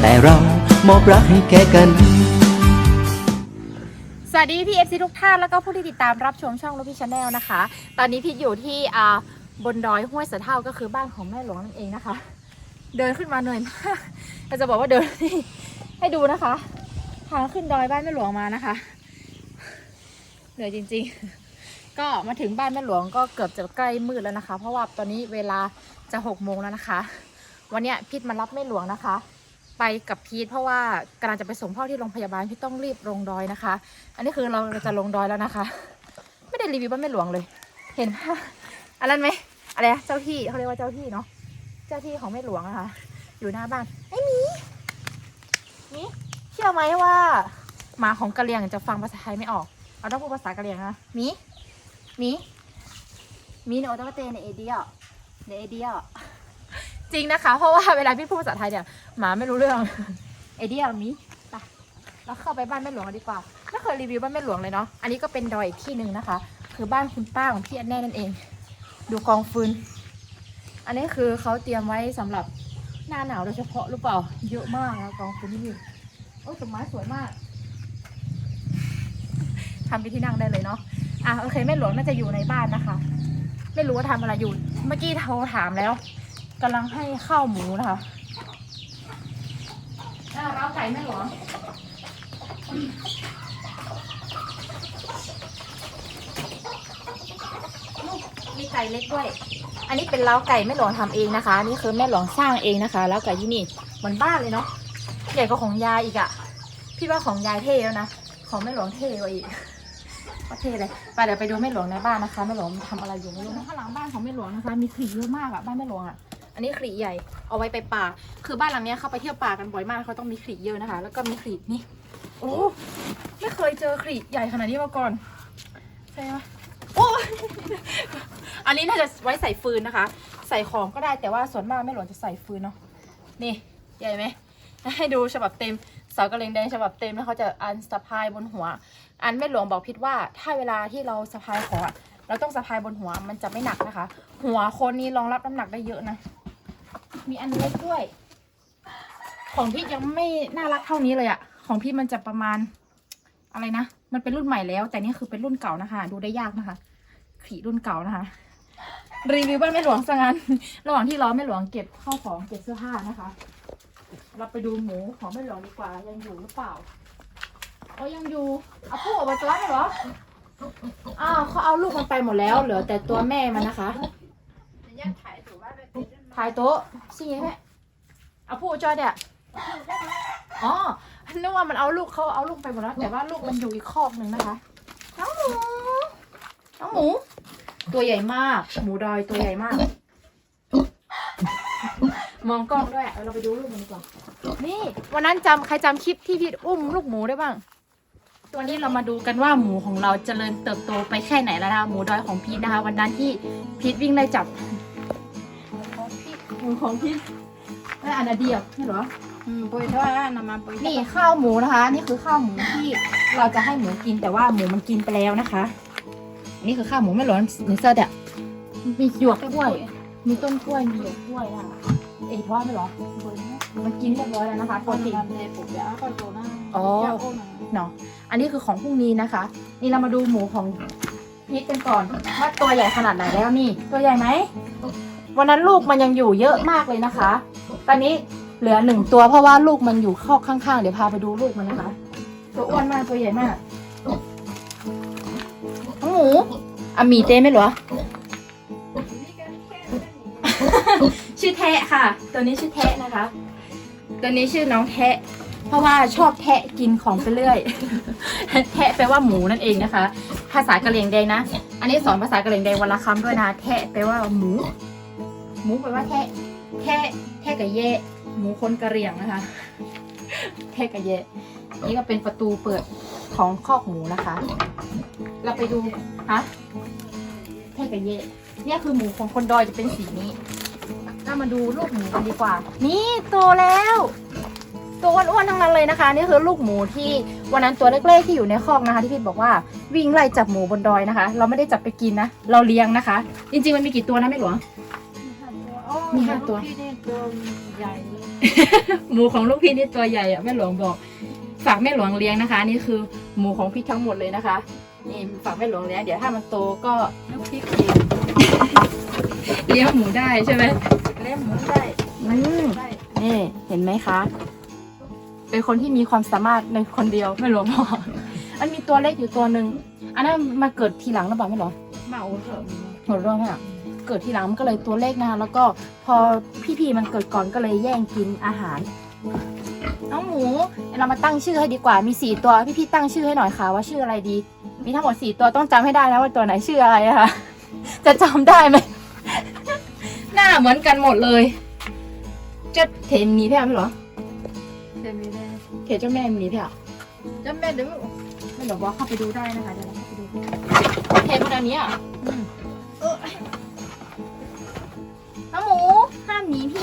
แต่เรามอบรักให้แก่กัน สวัสดีพี่เอฟซีทุกท่านแล้วก็ผู้ที่ติดตามรับชมช่องลูกพี่ชาแนลนะคะ ตอนนี้พี่อยู่ที่อ่าบนดอยห้วยสือเท่าก็คือบ้านของแม่หลวงนั่นเองนะคะ เดินขึ้นมาเหนื่อยมากเราจะบอกว่าเดินให้ดูนะคะทางขึ้นดอยบ้านแม่หลวงมานะคะเหนื่อยจริง ๆ ก็มาถึงบ้านแม่หลวงก็เกือบจะใกล้มืดแล้วนะคะ เพราะว่าตอนนี้เวลาจะหกโมงแล้วนะคะ วันนี้พิษมารับแม่หลวงนะคะ ไปกับพีทเพราะว่ากำลังจะไปส่งพ่อที่โรงพยาบาลพี่ต้องรีบลงดอยนะคะ อันนี้คือเราจะลงดอยแล้วนะคะ ไม่ได้รีวิวบ้านแม่หลวงเลย เห็นภาพอันนั้นไหมอะไรเจ้าที่เขาเรียกว่าเจ้าที่เนาะเจ้าที่ของแม่หลวงนะคะ อยู่หน้าบ้านไอ้มีมีเชื่อไหมว่าหมาของกะเหรี่ยงจะฟังภาษาไทยไม่ออกเราต้องพูดภาษากะเหรี่ยงนะมีมีมีเนโอตะเตในเอเดียในเอเดีย จริงนะคะ เพราะว่าเวลาพี่พูดภาษาไทยเนี่ยหมาไม่รู้เรื่องเอเดียมีไปเราเข้าไปบ้านแม่หลวงกันดีกว่าไม่เคยรีวิวบ้านแม่หลวงเลยเนาะอันนี้ก็เป็นดอยอีกที่หนึ่งนะคะ คือบ้านคุณป้าของพี่อันแน่นั่นเอง ดูกองฟืนอันนี้คือเขาเตรียมไว้สำหรับหน้าหนาวโดยเฉพาะหรือเปล่า เยอะมากนะกองฟืนที่นี่โอ้ต้นไม้สวยมากทำเป็นที่นั่งได้เลยเนาะอะโอเคแม่หลวงน่าจะอยู่ในบ้านนะคะ ไม่รู้ว่าทำอะไรอยู่ เมื่อกี้โทรถามแล้ว กำลังให้ข้าวหมูนะคะอ้าวเราไก่แม่หลวงมีไก่เล็กด้วย อันนี้เป็นเล้าไก่แม่หลวงทำเองนะคะ นี่คือแม่หลวงสร้างเองนะคะเล้าไก่ที่นี่เหมือนบ้านเลยเนาะ ใหญ่กว่าของยายอีกอะพี่ว่าของยายเท่แล้วนะ ของแม่หลวงเท่กว่าอีกก็เท่เลยไปเดี๋ยวไปดูแม่หลวงในบ้านนะคะแม่หลวงทำอะไรอยู่ไม่รู้นะข้างหลังบ้านของแม่หลวงนะคะ มีขีเยอะมากอะบ้านแม่หลวงอะ อันนี้ขลีใหญ่เอาไว้ไปป่า คือบ้านหลังเนี้ยเขาไปเที่ยวป่ากันบ่อยมากเขาต้องมีขลีเยอะนะคะ แล้วก็มีขลีนี่โอ้ไม่เคยเจอขลีใหญ่ขนาดนี้มาก่อนใช่ไหมโอ้อันนี้น่าจะไว้ใส่ฟืนนะคะ ใส่ของก็ได้แต่ว่าส่วนมากแม่หลวงจะใส่ฟืนเนาะนี่ใหญ่ไหมให้ดูฉบับเต็มเสากระเลงแดงฉบับเต็มแล้วเขาจะอันสะพายบนหัว อันแม่หลวงบอกพิดว่า ถ้าเวลาที่เราสะพายของเราต้องสะพายบนหัวมันจะไม่หนักนะคะ หัวคนนี้รองรับน้ำหนักได้เยอะนะ มีอันเล็กด้วย ของพี่ยังไม่น่ารักเท่านี้เลยอะของพี่มันจะประมาณ อะไรนะ มันเป็นรุ่นใหม่แล้ว แต่นี่คือเป็นรุ่นเก่านะคะ ดูได้ยากนะคะขี่รุ่นเก่านะคะ รีวิวบ้านแม่หลวงสังานระหว่างที่รอแม่หลวงเก็บข้าวของเก็บเสื้อผ้านะคะ เราไปดูหมูของแม่หลวงดีกว่ายังอยู่หรือเปล่าโอ้ยังอยู่เอาผู้ออกมาตัวไหมเหรออ้าวเขาเอาลูกมันไปหมดแล้วเหลือแต่ตัวแม่มันนะคะ ถ่ายโต๊ะสิไงแม่เอาผู้จอยเนี่ยอ๋อนึกว่ามันเอาลูกเขาเอาลูกไปหมดแล้วแต่ว่าลูกมันอยู่อีกคอกหนึ่งนะคะน้องหมูน้องหมู ตัวใหญ่มาก หมูดอยตัวใหญ่มาก มองกล้องด้วยเอาเราไปดูลูกมันดีกว่านี่วันนั้นจำใครจำคลิปที่พี่อุ้มลูกหมูได้บ้าง ตัวนี้เรามาดูกันว่าหมูของเราเจริญเติบโตไปแค่ไหนแล้วนะหมูดอยของพีทนะคะ วันนั้นที่พีทวิ่งไล่จับ ของพีทนั่นอันเดียวนี่เหรอ Hmm, pues ahora nada más pues นี่ข้าวหมูนะคะ นี่คือข้าวหมูที่เราจะให้หมูกินแต่ว่าหมูมันกินไปแล้วนะคะ นี่คือข้าวหมูไม่ร้อนในเสื้อเด็มีหยวกกล้วย มีต้นกล้วยมีหยวกกล้วยนะคะเอ้ยทอดไม่หรอมันกินเรียบร้อยแล้วนะคะปกติอ๋อเนาะอันนี้คือของพรุ่งนี้นะคะ นี่เรามาดูหมูของพีทกันก่อนว่าตัวใหญ่ขนาดไหนแล้วนี่ ตัวใหญ่ไหม วันนั้นลูกมันยังอยู่เยอะมากเลยนะคะ ตอนนี้เหลือหนึ่งตัวเพราะว่าลูกมันอยู่ข้อข้างๆ เดี๋ยวพาไปดูลูกมันนะคะ ตัวอ้วนมากตัวใหญ่มากน้องหมูอะหมีเต้ไหมเหรอ ชื่อแทะค่ะ ตัวนี้ชื่อแทะนะคะ ตัวนี้ชื่อน้องแทะ เพราะว่าชอบแทะกินของไปเรื่อย แทะแปลว่าหมูนั่นเองนะคะ ภาษากะเหรี่ยงแดงนะ อันนี้สอนภาษากะเหรี่ยงแดงวันละคำด้วยนะ แทะแปลว่าหมู หมูแปลว่าแทะแทะแทะกับเย่หมูคนกะเหรี่ยงนะคะ แทะกับเย่นี่ก็เป็นประตูเปิดของคอกหมูนะคะ เราไปดูฮะแทะกับเย่เนี่ยคือหมูของคนดอยจะเป็นสีนี้เรามาดูลูกหมูกันดีกว่า นี่โตแล้ว ตัวอ้วนๆทั้งนั้นเลยนะคะ นี่คือลูกหมูที่วันนั้นตัวเล็กๆที่อยู่ในคอกนะคะ ที่พี่บอกว่าวิ่งไล่จับหมูบนดอยนะคะ เราไม่ได้จับไปกินนะ เราเลี้ยงนะคะ จริงๆมันมีกี่ตัวนะแม่หลวง มีห้าตัว พี่นี่ตัวใหญ่เลยหมูของลูกพี่นี่ตัวใหญ่อะแม่หลวงบอก ฝากแม่หลวงเลี้ยงนะคะ นี่คือหมูของพี่ทั้งหมดเลยนะคะนี่ฝากแม่หลวงเลี้ยงเดี๋ยวถ้ามันโตก็ลูกพริกเองเลี้ยงหมูได้ใช่ไหมเล่มหมูได้อืมได้นี่เห็นไหมคะ เป็นคนที่มีความสามารถในคนเดียวแม่หลวงบอกมันมีตัวเล็กอยู่ตัวหนึ่งอันนั้นมาเกิดทีหลังหรือเปล่าแม่หลวงมาโอ้เถอะหมดเรื่องไหมอะ เกิดทีหลังมันก็เลยตัวเล็กนะคะแล้วก็พอพี่ๆมันเกิดก่อนก็เลยแย่งกินอาหาร น้องหมูเรามาตั้งชื่อให้ดีกว่ามีสี่ตัวพี่ๆตั้งชื่อให้หน่อยค่ะ ว่าชื่ออะไรดี มีทั้งหมดสี่ตัวต้องจำให้ได้นะว่าตัวไหนชื่ออะไรนะคะจะจำได้ไหมหน้าเหมือนกันหมดเลยจะเทนมีพี่อะไม่เหรอเดี๋ยวมีได้เทนเจ้าแม่มีพี่อะจำแม่เดี๋ยวไม่บอกว่าเข้าไปดูได้นะคะเดี๋ยวเราเข้าไปดูเทนมันอันนี้อะามหนีพี่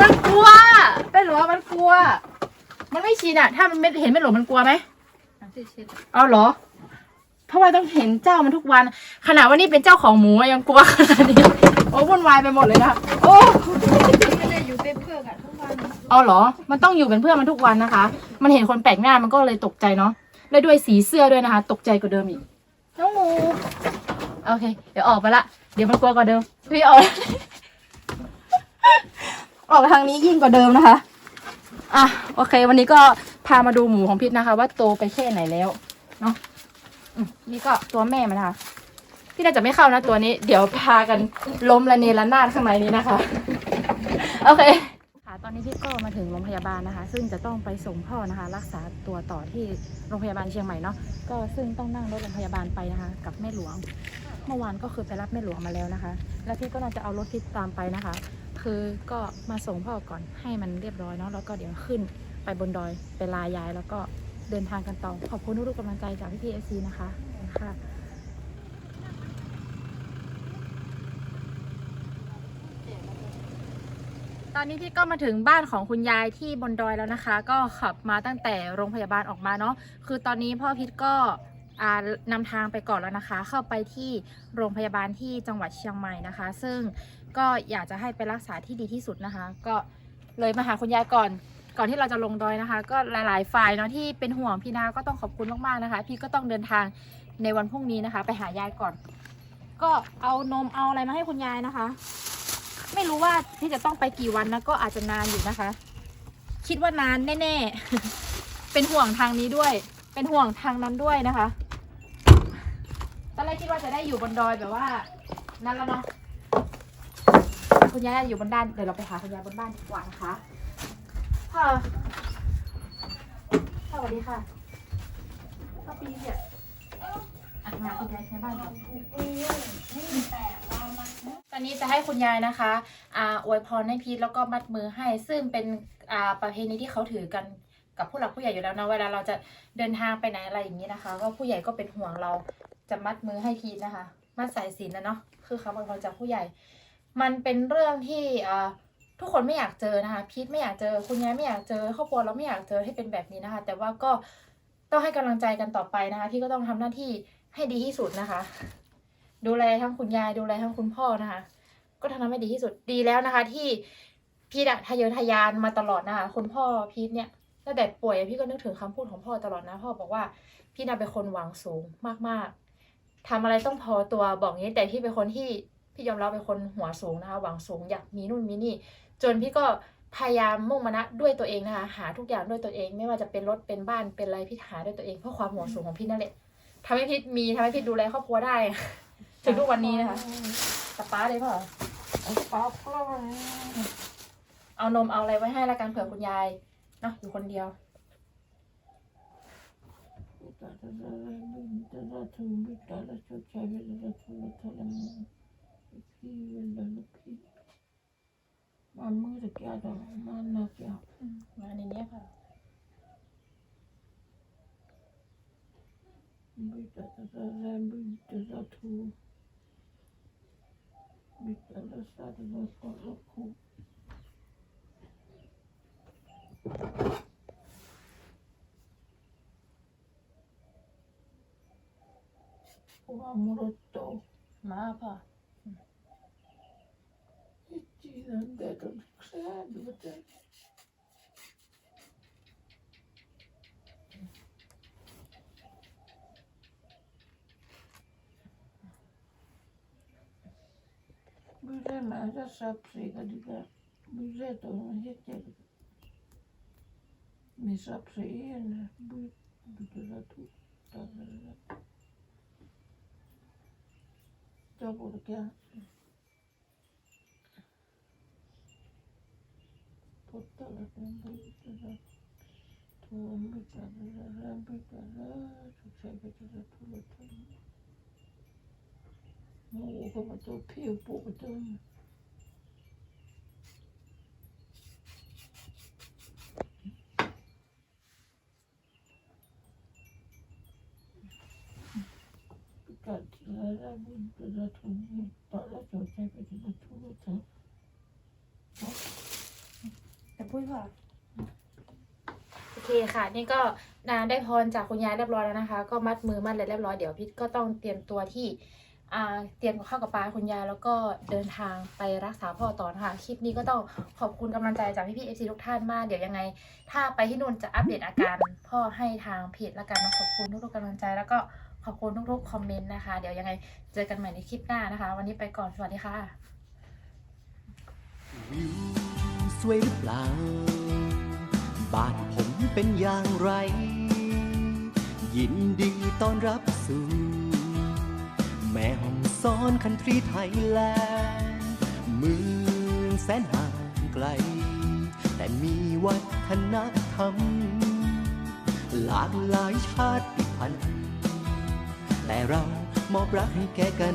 มันกลัวเป็นหรอมันกลัว มันไม่ชินอะถ้ามันไม่เห็นไม่หลงมันกลัวไหมอะที่เอาเหรอ เพราะว่าต้องเห็นเจ้ามันทุกวัน ขนาดว่านี่เป็นเจ้าของหมูยังกลัวขนาดนี้ โอ้วุ่นวายไปหมดเลยนะโอ้ เอาเหรอ มันต้องอยู่เป็นเพื่อนมันทุกวันนะคะ มันเห็นคนแปลกหน้ามันก็เลยตกใจเนาะและด้วยสีเสื้อด้วยนะคะ ตกใจกว่าเดิมอีกน้องหมูโอเค เดี๋ยวออกไปละเดี๋ยวมันกลัวกว่าเดิมพี่ออก ออกทางนี้ยิ่งกว่าเดิมนะคะอะโอเค วันนี้ก็พามาดูหมูของพิษนะคะ ว่าโตไปแค่ไหนแล้วเนาะนี่ก็ตัวแม่มันนะคะที่น่าจะไม่เข้านะตัวนี้ เดี๋ยวพากันล้มระเนระนาดข้างในนี้นะคะ โอเค ตอนนี้พี่ก็มาถึงโรงพยาบาลนะคะ ซึ่งจะต้องไปส่งพ่อนะคะ รักษาตัวต่อที่โรงพยาบาลเชียงใหม่เนาะก็ซึ่งต้องนั่งรถโรงพยาบาลไปนะคะ กับแม่หลวง เมื่อวานก็คือไปรับแม่หลวงมาแล้วนะคะ แล้วพี่ก็น่าจะเอารถที่ตามไปนะคะ คือก็มาส่งพ่อก่อนให้มันเรียบร้อยเนาะแล้วก็เดี๋ยวขึ้นไปบนดอยไปลายายแล้วก็เดินทางกันต่อขอบคุณทุกๆกำลังใจจากพี่พีเอซีนะคะค่ะ ตอนนี้พี่ก็มาถึงบ้านของคุณยายที่บนดอยแล้วนะคะ ก็ขับมาตั้งแต่โรงพยาบาลออกมาเนาะคือตอนนี้พ่อพิษก็อ่านำทางไปก่อนแล้วนะคะ เข้าไปที่โรงพยาบาลที่จังหวัดเชียงใหม่นะคะ ซึ่งก็อยากจะให้ไปรักษาที่ดีที่สุดนะคะ ก็เลยมาหาคุณยายก่อนก่อนที่เราจะลงดอยนะคะ ก็หลาย ๆ ฝ่ายเนาะที่เป็นห่วงพี่นาก็ต้องขอบคุณมากๆนะคะ พี่ก็ต้องเดินทางในวันพรุ่งนี้นะคะ ไปหายายก่อน ก็เอานมเอาอะไรมาให้คุณยายนะคะ ไม่รู้ว่าพี่จะต้องไปกี่วันนะก็อาจจะนานอยู่นะคะ คิดว่านานแน่ๆ เป็นห่วงทางนี้ด้วย เป็นห่วงทางนั้นด้วยนะคะตอนแรกคิดว่าจะได้อยู่บนดอยแบบว่านั่นแล้วเนาะคุณยายอยู่บนด้านเดี๋ยวเราไปหาคุณยายบนบ้านดีกว่านะคะพ่อพ่อสวัสดีค่ะพ่อปีเนี่ยอะมาคุณยายใช้บ้านก่อนตอน นี้จะให้คุณยายนะคะอ่าอวยพรให้พีทแล้วก็มัดมือให้ ซึ่งเป็นอ่าประเพณีที่เขาถือกันกับผู้หลักผู้ใหญ่อยู่แล้วนะเวลาเราจะเดินทางไปไหนอะไรอย่างนี้นะคะ ก็ผู้ใหญ่ก็เป็นห่วงเราจะมัดมือให้พีทนะคะมัดสายสินนะเนาะคือคำอวยพรจากผู้ใหญ่ มันเป็นเรื่องที่อ่าทุกคนไม่อยากเจอนะคะ พีทไม่อยากเจอ คุณยายไม่อยากเจอครอบครัวเราไม่อยากเจอให้เป็นแบบนี้นะคะ แต่ว่าก็ต้องให้กำลังใจกันต่อไปนะคะพี่ก็ต้องทำหน้าที่ให้ดีที่สุดนะคะ ดูแลทั้งคุณยายดูแลทั้งคุณพ่อนะคะ ก็ทำให้ดีที่สุดดีแล้วนะคะ ที่พีทอะทะเยอทะยานมาตลอดนะคะคุณพ่อพีทเนี่ยตั้งแต่ป่วยอะพี่ก็นึกถึงคำพูดของพ่อตลอดนะพ่อบอกว่าพี่น่ะเป็นคนหวังสูงมากๆทำอะไรต้องพอตัวบอกงี้แต่พี่เป็นคนที่พี่ยอมรับเป็นคนหัวสูงนะคะหวังสูงอยากมีนู่นมีนี่ จนพี่ก็พยายามมุ่งมานะด้วยตัวเองนะคะหาทุกอย่างด้วยตัวเอง ไม่ว่าจะเป็นรถเป็นบ้านเป็นอะไรพี่หาด้วยตัวเองเพราะความหัวสูงของพี่นั่นแหละทำให้พี่มีทำให้พี่ดูแลครอบครัวได้ ถึงทุกวันนี้นะคะ ตาป้าเลยพ่อป๊อปก็เอานมเอาอะไรไว้ให้ละกันเผื่อคุณยายเนาะอยู่คนเดียวมันมือตะแกรงมันน่าจะมาในนี้ค่ะบิดาตะแรงบิดาทูบิดาตะซาตะกอลคูว่ามุรโตมาพ่อจีนันเด็กแซ่บดูแต่บุเรมาจ Liegt an der Stadt noch der Stadt Morotto. Ma pa. Hiç inan dedim. Güzel bir นเฮ็ดเจ็บมีสับสินะบุบุตระตุตาระจะบอกแก Potala temperatura temperatura temperatura temperatura temperatura Nó có một tổ phiêu bộ tôi Cả thì là ra bên từ ra thủ nhiên Đó là chỗ chạy về thì là thủ lộ thở แต่พูดพ่อโอเคค่ะ นี่ก็นาได้พรจากคุณยายเรียบร้อยแล้วนะคะ ก็มัดมือมัดเลยเรียบร้อยเดี๋ยวพี่ก็ต้องเตรียมตัวที่ เตรียมกับข้าวกับปลาคุณยายแล้วก็เดินทางไปรักษาพ่อต่อนะคะคลิปนี้ก็ต้องขอบคุณกำลังใจจากพี่พี่เอฟซีทุกท่านมาก เดี๋ยวยังไง ถ้าไปที่นู่นจะอัปเดตอาการพ่อให้ทางเพจละกันนะขอบคุณทุกๆกำลังใจแล้วก็ขอบคุณทุกๆคอมเมนต์นะคะ เดี๋ยวยังไงเจอกันใหม่ในคลิปหน้านะคะ วันนี้ไปก่อนสวัสดีค่ะวิวสวยหรือเปล่าบ้านผมเป็นอย่างไร ยินดีต้อนรับสู่ ม่ห้องซ้อนคันทรีไทยแลนด์เมืองแสนห่างไกล แต่มีวัฒนธรรม หลากหลายชาติพันธุ์แต่เรามอบรักให้แก่กัน